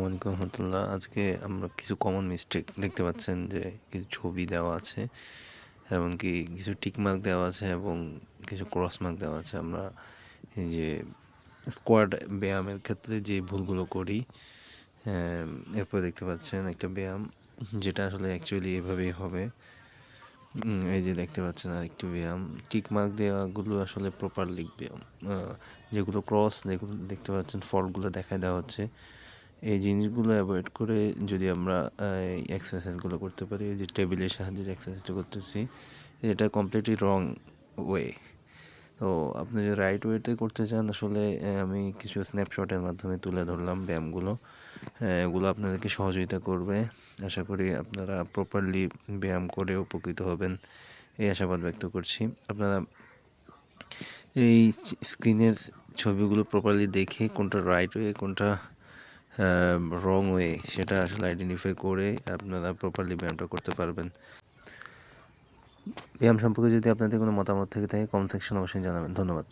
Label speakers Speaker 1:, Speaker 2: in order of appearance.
Speaker 1: আলাইকুম রহমতুল্লাহ। আজকে আমরা কিছু কমন মিস্টেক দেখতে পাচ্ছেন যে কিছু ছবি দেওয়া আছে এমনকি কিছু টিক মার্ক দেওয়া আছে এবং কিছু ক্রস মার্ক দেওয়া আছে। আমরা যে স্কোয়াড ব্যায়ামের ক্ষেত্রে যে ভুলগুলো করি এরপর দেখতে পাচ্ছেন একটা ব্যায়াম যেটা আসলে অ্যাকচুয়ালি এভাবেই হবে। এই যে দেখতে পাচ্ছেন আরেকটি ব্যায়াম। টিক মার্ক দেওয়াগুলো আসলে ব্যায়াম আহ, যেগুলো ক্রস যেগুলো দেখতে পাচ্ছেন ফলগুলো দেখা দেওয়া হচ্ছে। এই জিনিসগুলো অ্যাভয়েড করে যদি আমরা এক্সারসাইজগুলো করতে পারি, এই যে টেবিলের সাহায্যে যে এক্সারসাইজটা করতেছি, এটা কমপ্লিটলি রং ওয়ে তো আপনি যদি রাইট ওয়েতে করতে চান, আসলে আমি কিছু স্ন্যাপশটের মাধ্যমে তুলে ধরলাম ব্যায়ামগুলো। এগুলো আপনাদেরকে সহযোগিতা করবে। আশা করি আপনারা প্রপারলি ব্যায়াম করে উপকৃত হবেন। এই আশাবাদ ব্যক্ত করছি। আপনারা এই স্ক্রিনের ছবিগুলো প্রপারলি দেখে কোনটা রাইট ওয়ে কোনটা রং ওয়ে সেটা আসলে আইডেন্টিফাই করে আপনারা প্রপারলি ব্যায়ামটা করতে পারবেন। ব্যায়াম সম্পর্কে যদি আপনাদের কোনো মতামত থেকে থাকে কমেন্ট সেকশন অবশ্যই জানাবেন। ধন্যবাদ।